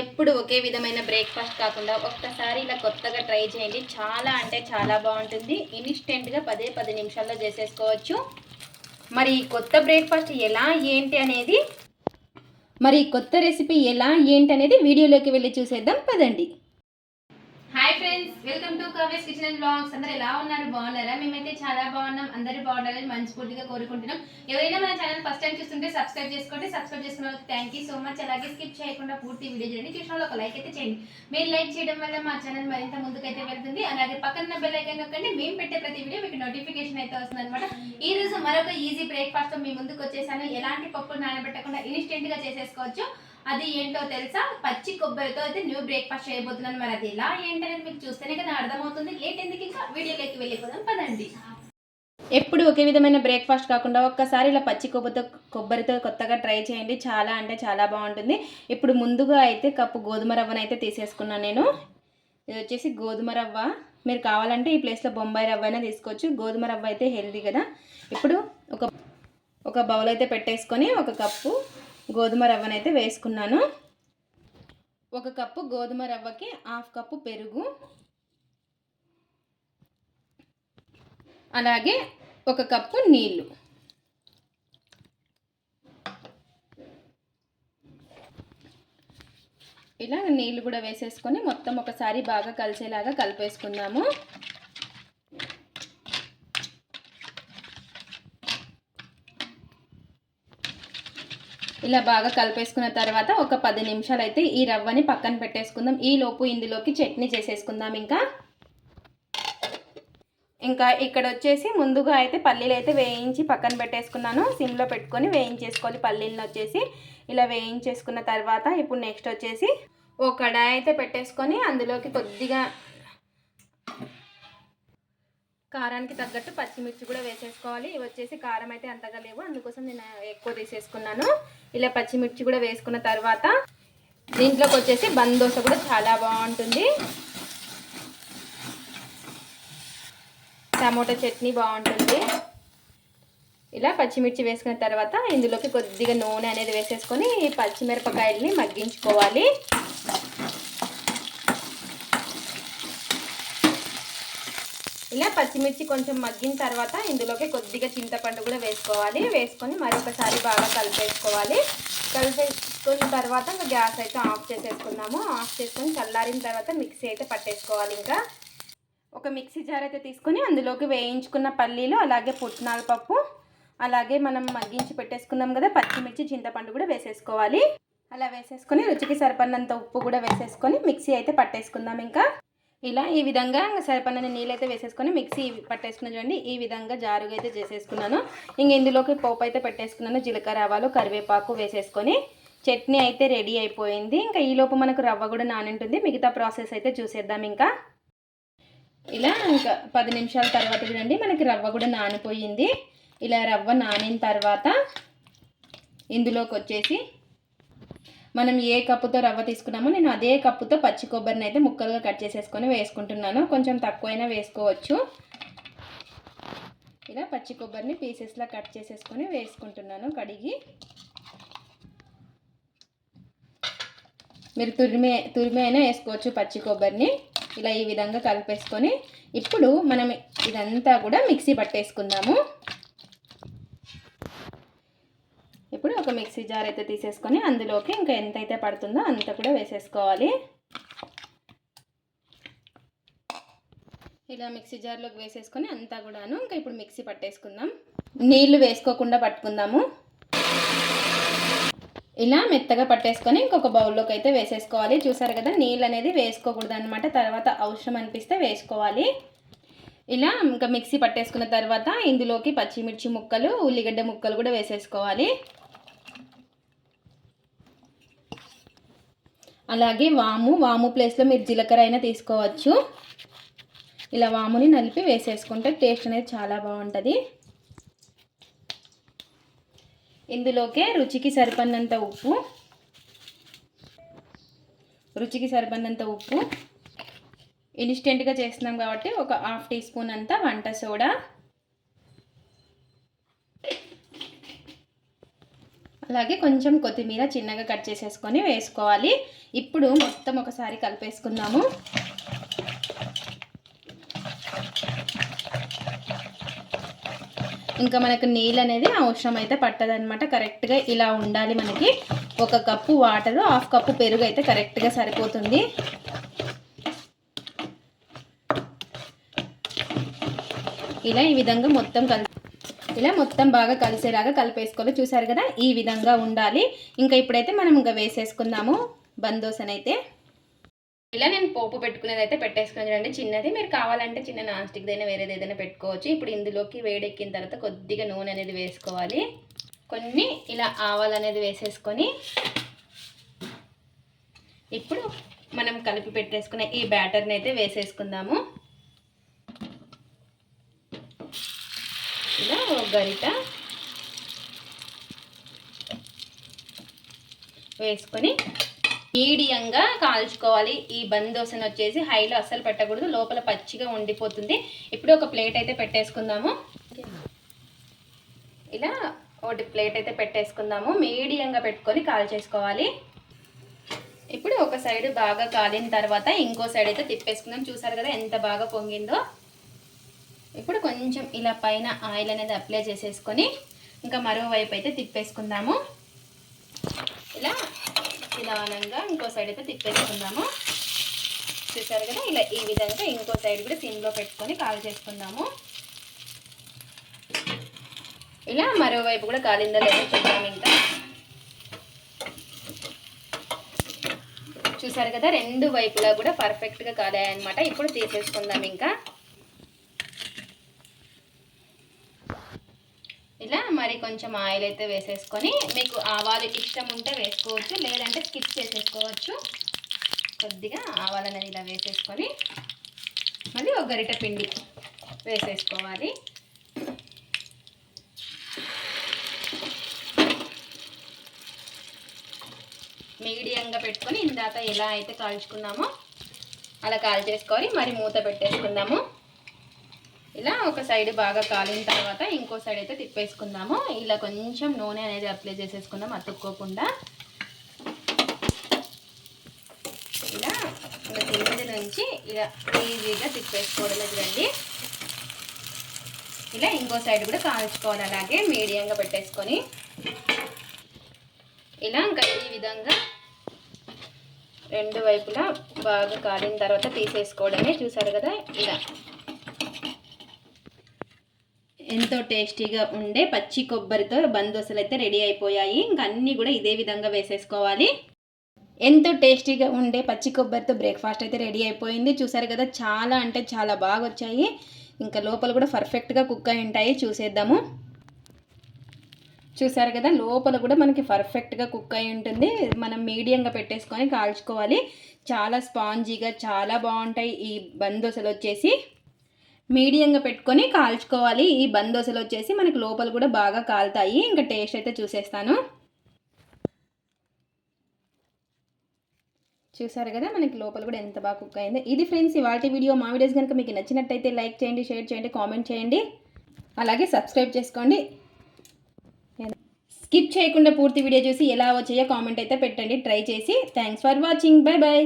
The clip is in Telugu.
ఎప్పుడు ఒకే విధమైన బ్రేక్ఫాస్ట్ కాకుండా ఒక్కసారి ఇలా కొత్తగా ట్రై చేయండి. చాలా అంటే చాలా బాగుంటుంది. ఇన్స్టెంట్గా పదే పది నిమిషాల్లో చేసేసుకోవచ్చు. మరి కొత్త బ్రేక్ఫాస్ట్ ఎలా ఏంటి అనేది మరి కొత్త రెసిపీ ఎలా ఏంటి అనేది వీడియోలోకి వెళ్ళి చూసేద్దాం. పదండి. హాయ్ ఫ్రెండ్స్ వెల్కమ్ టు కవేస్ కిచెన్ అండ్ బ్లాగ్స్ అందరు ఎలా ఉన్నారు? బాగున్నారా? మేమైతే చాలా బాగున్నాం. అందరూ బాగుండాలని మనస్ఫూర్తిగా కోరుకుంటున్నాం. ఎవరైనా మన ఛానల్ ఫస్ట్ టైం చూస్తుంటే సబ్స్క్రైబ్ చేసుకోండి. సబ్స్క్రైబ్ చేసుకున్న వాళ్ళకి థ్యాంక్ యూ సో మచ్ అలాగే స్కిప్ చేయకుండా పూర్తి వీడియో చేయండి చూసిన వాళ్ళు ఒక లైక్ అయితే చేయండి. మీరు లైక్ చేయడం వల్ల మా ఛానల్ మరింత ముందుకైతే వెళ్తుంది. అలాగే పక్కన బెల్ ఐకాన్ నొక్కండి. మేము పెట్టే ప్రతి వీడియో మీకు నోటిఫికేషన్ అయితే వస్తుంది అనమాట ఈ రోజు మరొక ఈజీ బ్రేక్ఫాస్ట్ మీ ముందుకు వచ్చేసాను. ఎలాంటి పప్పులు నానబెట్టకుండా ఇన్స్టెంట్గా చేసేసుకోవచ్చు. అది ఏంటో తెలుసా? పచ్చి కొబ్బరితో అయితే న్యూ బ్రేక్ఫాస్ట్ చేయబోతున్నాను మరి అది ఎలా ఏంటనేది మీకు చూస్తేనే కదా అర్థమవుతుంది. లేట్ ఎందుకు ఇంకా వీడియోలోకి వెళ్ళిపోదాం పదండి. ఎప్పుడు ఒకే విధమైన బ్రేక్ఫాస్ట్ కాకుండా ఒక్కసారి ఇలా పచ్చి కొబ్బరితో కొబ్బరితో కొత్తగా ట్రై చేయండి. చాలా అంటే చాలా బాగుంటుంది. ఇప్పుడు ముందుగా అయితే కప్పు గోధుమ రవ్వను అయితే తీసేసుకున్నాను నేను. ఇది వచ్చేసి గోధుమ రవ్వ. మీరు కావాలంటే ఈ ప్లేస్లో బొంబాయి రవ్వ అయినా తీసుకోవచ్చు. గోధుమ రవ్వ అయితే హెల్దీ కదా. ఇప్పుడు ఒక ఒక బౌల్ అయితే పెట్టేసుకొని ఒక కప్పు గోధుమ రవ్వనైతే అయితే వేసుకున్నాను. ఒక కప్పు గోధుమ రవ్వకి హాఫ్ కప్పు పెరుగు. అలాగే ఒక కప్పు నీళ్ళు. ఇలా నీళ్ళు కూడా వేసేసుకొని మొత్తం ఒకసారి బాగా కలిసేలాగా కలిపేసుకుందాము. ఇలా బాగా కలిపేసుకున్న తర్వాత ఒక పది నిమిషాలు అయితే ఈ రవ్వని పక్కన పెట్టేసుకుందాం. ఈ లోపు ఇందులోకి చట్నీ చేసేసుకుందాం ఇంకా. ఇంకా ఇక్కడ వచ్చేసి ముందుగా అయితే పల్లీలు అయితే వేయించి పక్కన పెట్టేసుకున్నాను. సిమ్లో పెట్టుకొని వేయించేసుకోవాలి. పల్లీలను వచ్చేసి ఇలా వేయించేసుకున్న తర్వాత ఇప్పుడు నెక్స్ట్ వచ్చేసి ఓ కడాయి అయితే పెట్టేసుకొని అందులోకి కొద్దిగా కారానికి తగ్గట్టు పచ్చిమిర్చి కూడా వేసేసుకోవాలి. ఇవి వచ్చేసి కారం అయితే అంతగా లేవు. అందుకోసం నేను ఎక్కువ తీసేసుకున్నాను. ఇలా పచ్చిమిర్చి కూడా వేసుకున్న తర్వాత దీంట్లోకి వచ్చేసి బందోస కూడా చాలా బాగుంటుంది. టమోటా చట్నీ బాగుంటుంది. ఇలా పచ్చిమిర్చి వేసుకున్న తర్వాత ఇందులోకి కొద్దిగా నూనె అనేది వేసేసుకొని పచ్చిమిరపకాయలని మగ్గించుకోవాలి. ఇలా పచ్చిమిర్చి కొంచెం మగ్గిన తర్వాత ఇందులోకి కొద్దిగా చింతపండు కూడా వేసుకోవాలి. వేసుకొని మరొకసారి బాగా కలిపేసుకోవాలి. కలిపేసుకున్న తర్వాత ఇంకా గ్యాస్ అయితే ఆఫ్ చేసేసుకున్నాము. ఆఫ్ చేసుకొని చల్లారిన తర్వాత మిక్సీ అయితే పట్టేసుకోవాలి ఇంకా. ఒక మిక్సీ జార్ అయితే తీసుకొని అందులోకి వేయించుకున్న పల్లీలు అలాగే పుట్నాల పప్పు అలాగే మనం మగ్గించి పెట్టేసుకున్నాం కదా పచ్చిమిర్చి చింతపండు కూడా వేసేసుకోవాలి. అలా వేసేసుకొని రుచికి సరిపడినంత ఉప్పు కూడా వేసేసుకొని మిక్సీ అయితే పట్టేసుకుందాం ఇంకా. ఇలా ఈ విధంగా సరిపడిన నీళ్ళైతే వేసేసుకొని మిక్సీ పట్టేసుకున్న చూడండి ఈ విధంగా జారుగా అయితే చేసేసుకున్నాను. ఇంక ఇందులోకి పోపు అయితే పెట్టేసుకున్నాను. జీలకర్ర ఆవాలు కరివేపాకు వేసేసుకొని చట్నీ అయితే రెడీ అయిపోయింది. ఇంకా ఈలోపు మనకు రవ్వ కూడా నానింటుంది. మిగతా ప్రాసెస్ అయితే చూసేద్దాం ఇంకా. ఇలా ఇంకా పది నిమిషాల తర్వాత చూడండి మనకి రవ్వ కూడా నానిపోయింది. ఇలా రవ్వ నానిన తర్వాత ఇందులోకి వచ్చేసి మనం ఏ కప్పుతో రవ్వ తీసుకున్నామో నేను అదే కప్పుతో పచ్చి కొబ్బరిని అయితే ముక్కలుగా కట్ చేసేసుకొని వేసుకుంటున్నాను. కొంచెం తక్కువైనా వేసుకోవచ్చు. ఇలా పచ్చి కొబ్బరిని పీసెస్లా కట్ చేసేసుకొని వేసుకుంటున్నాను కడిగి. మీరు తురిమే తురిమే అయినా వేసుకోవచ్చు పచ్చి కొబ్బరిని. ఇలా ఈ విధంగా కలిపేసుకొని ఇప్పుడు మనం ఇదంతా కూడా మిక్సీ పట్టేసుకుందాము. ఇప్పుడు ఒక మిక్సీ జార్ అయితే తీసేసుకొని అందులోకి ఇంకా ఎంతైతే పడుతుందో అంత కూడా వేసేసుకోవాలి. ఇలా మిక్సీ జార్లోకి వేసేసుకొని అంతా కూడాను ఇంకా ఇప్పుడు మిక్సీ పట్టేసుకుందాం. నీళ్ళు వేసుకోకుండా పట్టుకుందాము. ఇలా మెత్తగా పట్టేసుకొని ఇంకొక బౌల్లోకి అయితే వేసేసుకోవాలి. చూసారు కదా నీళ్ళు అనేది వేసుకోకూడదు అనమాట తర్వాత అవసరం అనిపిస్తే వేసుకోవాలి. ఇలా ఇంకా మిక్సీ పట్టేసుకున్న తర్వాత ఇందులోకి పచ్చిమిర్చి ముక్కలు ఉల్లిగడ్డ ముక్కలు కూడా వేసేసుకోవాలి. అలాగే వాము వాము ప్లేస్లో మీరు జీలకర్ర అయినా తీసుకోవచ్చు. ఇలా వాముని నలిపి వేసేసుకుంటే టేస్ట్ అనేది చాలా బాగుంటుంది. ఇందులోకే రుచికి సరిపడినంత ఉప్పు రుచికి సరిపడినంత ఉప్పు. ఇన్స్టెంట్గా చేస్తున్నాం కాబట్టి ఒక హాఫ్ టీ స్పూన్ అంతా వంట సోడా. అలాగే కొంచెం కొత్తిమీర చిన్నగా కట్ చేసేసుకొని వేసుకోవాలి. ఇప్పుడు మొత్తం ఒకసారి కలిపేసుకుందాము. ఇంకా మనకు నీళ్ళు అనేది అవసరం అయితే పట్టదనమాట కరెక్ట్గా ఇలా ఉండాలి మనకి. ఒక కప్పు వాటర్ హాఫ్ కప్పు పెరుగు అయితే కరెక్ట్గా సరిపోతుంది. ఇలా ఈ విధంగా మొత్తం కలిపి ఇలా మొత్తం బాగా కలిసేలాగా కలిపేసుకోవాలి. చూసారు కదా? ఈ విధంగా ఉండాలి. ఇంకా ఇప్పుడైతే మనం ఇంకా వేసేసుకుందాము. బందోసనైతే. ఇలా నేను పోపు పెట్టుకునేది అయితే పెట్టేసుకుని చూడండి. చిన్నది మీరు కావాలంటే చిన్న నాన్ స్టిక్ అయినా వేరేది ఏదైనా పెట్టుకోవచ్చు. ఇప్పుడు ఇందులోకి వేడెక్కిన తర్వాత కొద్దిగా నూనె అనేది వేసుకోవాలి. కొన్ని ఇలా ఆవాలు అనేది వేసేసుకొని ఇప్పుడు మనం కలిపి పెట్టేసుకునే ఈ బ్యాటర్ని అయితే వేసేసుకుందాము ఇలా ఒక గరిట వేసుకొని మీడియంగా కాల్చుకోవాలి. ఈ బందోసన వచ్చేసి హైలో అస్సలు పెట్టకూడదు. లోపల పచ్చిగా ఉండిపోతుంది. ఇప్పుడు ఒక ప్లేట్ అయితే పెట్టేసుకుందాము. ఇలా ఒకటి ప్లేట్ అయితే పెట్టేసుకుందాము. మీడియంగా పెట్టుకొని కాల్ చేసుకోవాలి. ఇప్పుడు ఒక సైడ్ బాగా కాలిన తర్వాత ఇంకో సైడ్ అయితే తిప్పేసుకుందాం. చూసారు కదా ఎంత బాగా పొంగిందో. ఇప్పుడు కొంచెం ఇలా పైన ఆయిల్ అనేది అప్లై చేసేసుకొని ఇంకా మరోవైపు అయితే తిప్పేసుకుందాము. ఇలా నిదానంగా ఇంకో సైడ్ అయితే తిప్పేసుకుందాము. చూసారు కదా ఇలా ఈ విధంగా ఇంకో సైడ్ కూడా సిమ్లో పెట్టుకొని కాల్ చేసుకుందాము. ఇలా మరోవైపు కూడా కాలిందో లేదో చూద్దాం ఇంకా. చూసారు కదా రెండు వైపులా కూడా పర్ఫెక్ట్గా కాలాయన్నమాట. ఇప్పుడు తీసేసుకుందాం ఇంకా. ఇలా మరి కొంచెం ఆయిల్ అయితే వేసేసుకొని మీకు ఆవాలు ఇష్టం ఉంటే వేసుకోవచ్చు లేదంటే స్కిప్ చేసేసుకోవచ్చు. కొద్దిగా ఆవాలు అనేది ఇలా వేసేసుకొని మళ్ళీ ఒక గరిట పిండి వేసేసుకోవాలి. మీడియంగా పెట్టుకొని ఇందాక ఎలా అయితే కాల్చుకున్నామో అలా కాల్ మరి మూత పెట్టేసుకుందాము. ఇలా ఒక సైడ్ బాగా కాలిన తర్వాత ఇంకో సైడ్ అయితే తిప్పేసుకుందాము. ఇలా కొంచెం నూనె అనేది అప్లై చేసేసుకుందాం అతుక్కోకుండా. ఇలా కింది నుంచి ఇలా ఈజీగా తిప్పేసుకోవడం చూడండి ఇలా ఇంకో సైడ్ కూడా కాల్చుకోవాలి అలాగే మీడియంగా పెట్టేసుకొని. ఇలా ఇంకా ఈ విధంగా రెండు వైపులా బాగా కాలిన తర్వాత తీసేసుకోవడమే చూసారు కదా ఇలా. ఎంతో టేస్టీగా ఉండే పచ్చి కొబ్బరితో బందోసలు అయితే రెడీ అయిపోయాయి. ఇంకా అన్నీ కూడా ఇదే విధంగా వేసేసుకోవాలి. ఎంతో టేస్టీగా ఉండే పచ్చి కొబ్బరితో బ్రేక్ఫాస్ట్ అయితే రెడీ అయిపోయింది. చూసారు కదా చాలా అంటే చాలా బాగా వచ్చాయి ఇంకా లోపల కూడా పర్ఫెక్ట్గా కుక్ అయి ఉంటాయి. చూసేద్దాము. చూసారు కదా లోపల కూడా మనకి పర్ఫెక్ట్గా కుక్ అయి ఉంటుంది. మనం మీడియంగా పెట్టేసుకొని కాల్చుకోవాలి. చాలా స్పాంజీగా చాలా బాగుంటాయి ఈ బందోసలు వచ్చేసి మీడియంగా పెట్టుకొని కాల్చుకోవాలి. ఈ బందోసలు వచ్చేసి మనకి లోపల కూడా బాగా కాలుతాయి. ఇంకా టేస్ట్ అయితే చూసేస్తాను. చూసారు కదా మనకి లోపల కూడా ఎంత బాగా కుక్ అయింది. ఇది ఫ్రెండ్స్ ఇవాళ వీడియో మా వీడియోస్ కనుక మీకు నచ్చినట్టయితే లైక్ చేయండి షేర్ చేయండి కామెంట్ చేయండి. అలాగే సబ్స్క్రైబ్ చేసుకోండి. స్కిప్ చేయకుండా పూర్తి వీడియో చూసి ఎలా వచ్చాయో కామెంట్ అయితే పెట్టండి. ట్రై చేసి. Thanks for watching. Bye bye